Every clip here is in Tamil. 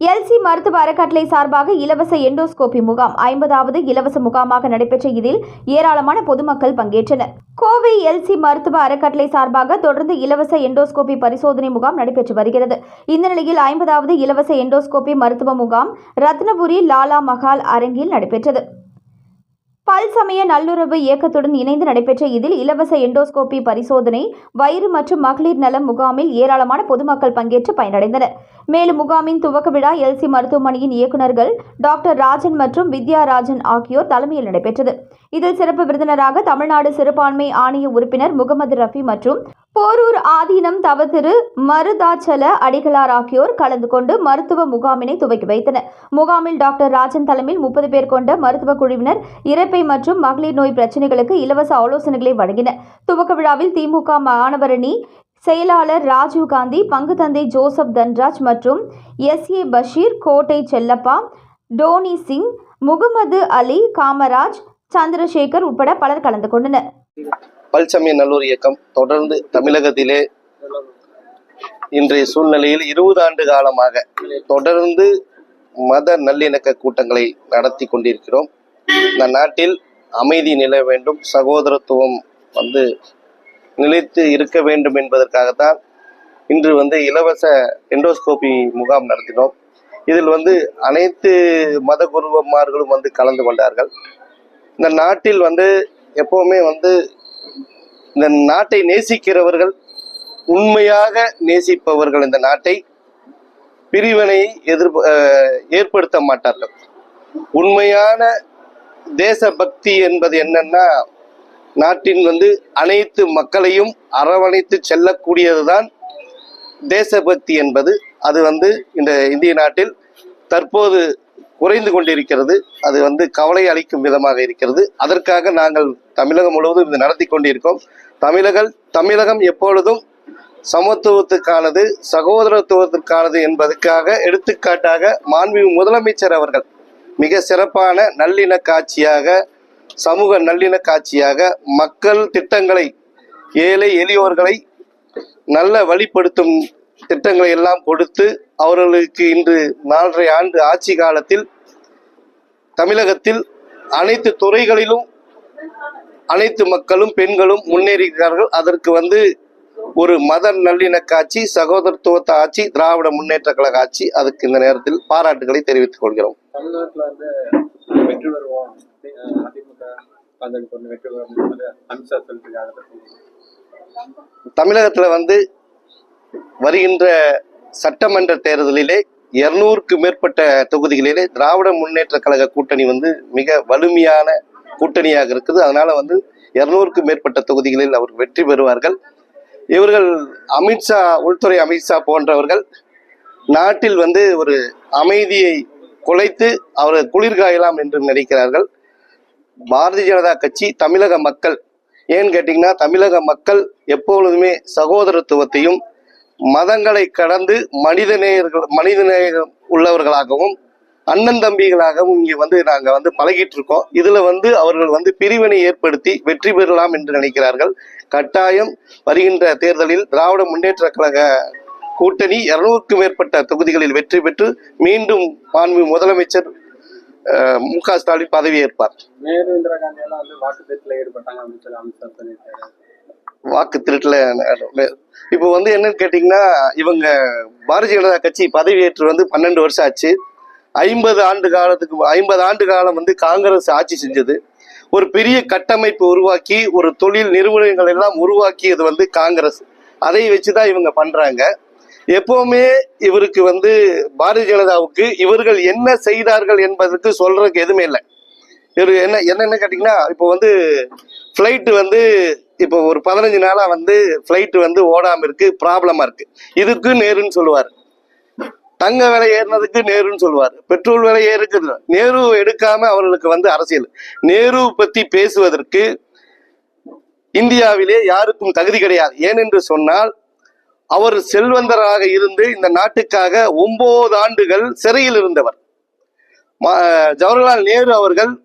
எல்சி மருத்துவ அறக்கட்டளை சார்பாக இலவச எண்டோஸ்கோபி முகாம் ஐம்பதாவது இலவச முகாமாக நடைபெற்ற இதில் ஏராளமான பொதுமக்கள் பங்கேற்றனர். கோவை எல்சி மருத்துவ அறக்கட்டளை சார்பாக தொடர்ந்து இலவச எண்டோஸ்கோபி பரிசோதனை முகாம் நடைபெற்று வருகிறது. இந்த நிலையில் ஐம்பதாவது இலவச எண்டோஸ்கோபி மருத்துவ முகாம் ரத்னபுரி லாலா மஹால் அரங்கில் நடைபெற்றது. பல் சமய நல்லுறவு இயக்கத்துடன் இணைந்து நடைபெற்ற இதில் இலவச எண்டோஸ்கோபி பரிசோதனை வயிறு மற்றும் மகளிர் நலம் முகாமில் ஏராளமான பொதுமக்கள் பங்கேற்று பயனடைந்தனர். மேலும் முகாமின் துவக்க விழா எல்சி மருத்துவமனையின் இயக்குநர்கள் டாக்டர் ராஜன் மற்றும் வித்யா ராஜன் ஆகியோர் தலைமையில் நடைபெற்றது. இதில் சிறப்பு விருந்தினராக தமிழ்நாடு சிறுபான்மை ஆணைய உறுப்பினர் முகமது ரஃபி மற்றும் போரூர் ஆதீனம் தவத்திரு மருதாச்சல அடிகளார் ஆகியோர் கலந்து கொண்டு மருத்துவ முகாமினை துவக்கி வைத்தனர். முகாமில் டாக்டர் ராஜன் தலைமையில் முப்பது பேர் கொண்ட மருத்துவ குழுவினர் இறப்பை மற்றும் மகளிர் நோய் பிரச்சினைகளுக்கு இலவச ஆலோசனைகளை வழங்கினர். துவக்க விழாவில் திமுக மாணவரணி செயலாளர் ராஜீவ் காந்தி பங்கு தந்தை ஜோசப் தன்ராஜ் மற்றும் எஸ். ஏ. பஷீர் கோட்டை செல்லப்பா டோனி சிங் முகமது அலி காமராஜ் சந்திரசேகர் உட்பட பலர் கலந்து கொண்டனர். பல்சமய நல்லூர் இயக்கம் தொடர்ந்து தமிழகத்திலே இன்றைய சூழ்நிலையில் இருபது ஆண்டு காலமாக தொடர்ந்து மத நல்லிணக்க கூட்டங்களை நடத்தி கொண்டிருக்கிறோம். இந்த நாட்டில் அமைதி நில வேண்டும் சகோதரத்துவம் வந்து நிலைத்து இருக்க வேண்டும் என்பதற்காகத்தான் இன்று வந்து இலவச எண்டோஸ்கோபி முகாம் நடத்தினோம். இதில் வந்து அனைத்து மத குருவன்மார்களும் வந்து கலந்து கொண்டார்கள். இந்த நாட்டில் வந்து எப்போவுமே வந்து இந்த நாட்டை நேசிக்கிறவர்கள் உண்மையாக நேசிப்பவர்கள் இந்த நாட்டை பிரிவினை எதிர் ஏற்படுத்த மாட்டார்கள். உண்மையான தேசபக்தி என்பது என்னன்னா நாட்டின் வந்து அனைத்து மக்களையும் அரவணைத்து செல்லக்கூடியதுதான் தேசபக்தி என்பது. அது வந்து இந்த இந்திய நாட்டில் தற்போது குறைந்து கொண்டிருக்கிறது. அது வந்து கவலை அளிக்கும் விதமாக இருக்கிறது. அதற்காக நாங்கள் தமிழகம் முழுவதும் இது நடத்தி கொண்டிருக்கோம். தமிழர்கள் தமிழகம் எப்பொழுதும் சமத்துவத்துக்கானது சகோதரத்துவத்திற்கானது என்பதற்காக எடுத்துக்காட்டாக மாண்பு முதலமைச்சர் அவர்கள் மிக சிறப்பான நல்லிண காட்சியாக சமூக நல்லிண காட்சியாக மக்கள் திட்டங்களை ஏழை எளியோர்களை நல்ல வழிப்படுத்தும் திட்டங்களை எல்லாம் கொடுத்து அவர்களுக்கு இன்று நாலரை ஆண்டு ஆட்சி காலத்தில் தமிழகத்தில் அனைத்து துறைகளிலும் அனைத்து மக்களும் பெண்களும் முன்னேறுகிறார்கள் அதற்கு வந்து ஒரு மத நல்லிண காட்சி சகோதரத்துவத்த ஆட்சி திராவிட முன்னேற்ற கழக ஆட்சி. அதுக்கு இந்த நேரத்தில் பாராட்டுகளை தெரிவித்துக் கொள்கிறோம். தமிழகத்துல வந்து வருகின்ற சட்டமன்ற தேர்தலிலே இருநூறுக்கு மேற்பட்ட தொகுதிகளிலே திராவிட முன்னேற்ற கழக கூட்டணி வந்து மிக வலிமையான கூட்டணியாக இருக்குது. அதனால வந்து இருநூறுக்கு மேற்பட்ட தொகுதிகளில் அவர் வெற்றி பெறுவார்கள். இவர்கள் அமித்ஷா உள்துறை அமித்ஷா போன்றவர்கள் நாட்டில் வந்து ஒரு அமைதியை குலைத்து அவர் குளிர்காயலாம் என்று நினைக்கிறார்கள். பாரதிய ஜனதா கட்சி தமிழக மக்கள். ஏன்னு கேட்டிங்கன்னா தமிழக மக்கள் எப்பொழுதுமே சகோதரத்துவத்தையும் மதங்களை கடந்து மனிதநேயர்கள் மனிதநேயம் உள்ளவர்களாகவும் அண்ணன் தம்பிகளாகவும் இங்கே வந்து நாங்கள் வந்து பழகிட்டு இருக்கோம் இதில் வந்து அவர்கள் வந்து பிரிவினை ஏற்படுத்தி வெற்றி பெறலாம் என்று நினைக்கிறார்கள். கட்டாயம் வருகின்ற தேர்தலில் திராவிட முன்னேற்ற கழக கூட்டணி இருநூறுக்கும் மேற்பட்ட தொகுதிகளில் வெற்றி பெற்று மீண்டும் மாண்பு முதலமைச்சர் மு க ஸ்டாலின் பதவியேற்பார். நேரு இந்திரா காந்தி எல்லாம் வந்து வாக்குத்தத்தில் ஈடுபட்டாங்க வாக்கு திருட்டுல இப்போ வந்து என்னன்னு கேட்டிங்கன்னா இவங்க பாரதிய ஜனதா கட்சி பதவியேற்று வந்து பன்னெண்டு வருஷம் ஆச்சு. ஐம்பது ஆண்டு காலத்துக்கு ஐம்பது ஆண்டு காலம் வந்து காங்கிரஸ் ஆட்சி செஞ்சது. ஒரு பெரிய கட்டமைப்பு உருவாக்கி ஒரு தொழில் நிறுவனங்கள் எல்லாம் உருவாக்கியது வந்து காங்கிரஸ். அதை வச்சுதான் இவங்க பண்றாங்க. எப்பவுமே இவருக்கு வந்து பாரதிய ஜனதாவுக்கு இவர்கள் என்ன செய்தார்கள் என்பதற்கு சொல்றதுக்கு எதுவுமே இல்லை. இவர் என்ன என்னென்ன கேட்டிங்கன்னா இப்போ வந்து ஃப்ளைட்டு வந்து இப்போ ஒரு பதினஞ்சு நாளா வந்து ஃப்ளைட்டு வந்து ஓடாம இருக்கு ப்ராப்ளமா இருக்கு. இதுக்கு நேருன்னு சொல்லுவார். தங்க விலை ஏறினதுக்கு நேருன்னு சொல்லுவார். பெட்ரோல் விலை ஏறுக்குது நேரு எடுக்காம அவர்களுக்கு வந்து அரசியல். நேரு பத்தி பேசுவதற்கு இந்தியாவிலே யாருக்கும் தகுதி கிடையாது. ஏனென்று சொன்னால் அவர் செல்வந்தராக இருந்து இந்த நாட்டுக்காக ஒன்பது ஆண்டுகள் சிறையில் இருந்தவர். மா- ஜவஹர்லால் நேரு அவர்கள்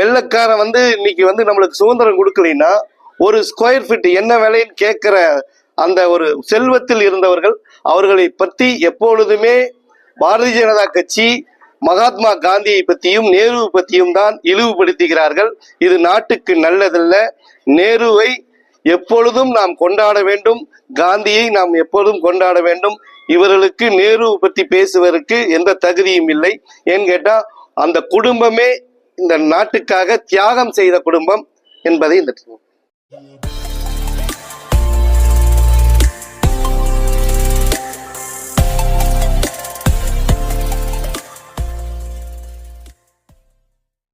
வெள்ளக்காரன் வந்து இன்னைக்கு வந்து நம்மளுக்கு சுதந்திரம் கொடுக்கலைன்னா ஒரு ஸ்கொயர் ஃபீட் என்ன விலைன்னு கேட்குற அந்த ஒரு செல்வத்தில் இருந்தவர்கள் அவர்களை பற்றி எப்பொழுதுமே பாரதிய ஜனதா கட்சி மகாத்மா காந்தியை பற்றியும் நேரு பற்றியும் தான் இழிவுபடுத்துகிறார்கள். இது நாட்டுக்கு நல்லதல்ல. நேருவை எப்பொழுதும் நாம் கொண்டாட வேண்டும். காந்தியை நாம் எப்பொழுதும் கொண்டாட வேண்டும். இவர்களுக்கு நேரு பற்றி பேசுவதற்கு எந்த தகுதியும் இல்லை. ஏன்னு கேட்டால் அந்த குடும்பமே இந்த நாட்டுக்காக தியாகம் செய்த குடும்பம் என்பதை இந்த Yeah.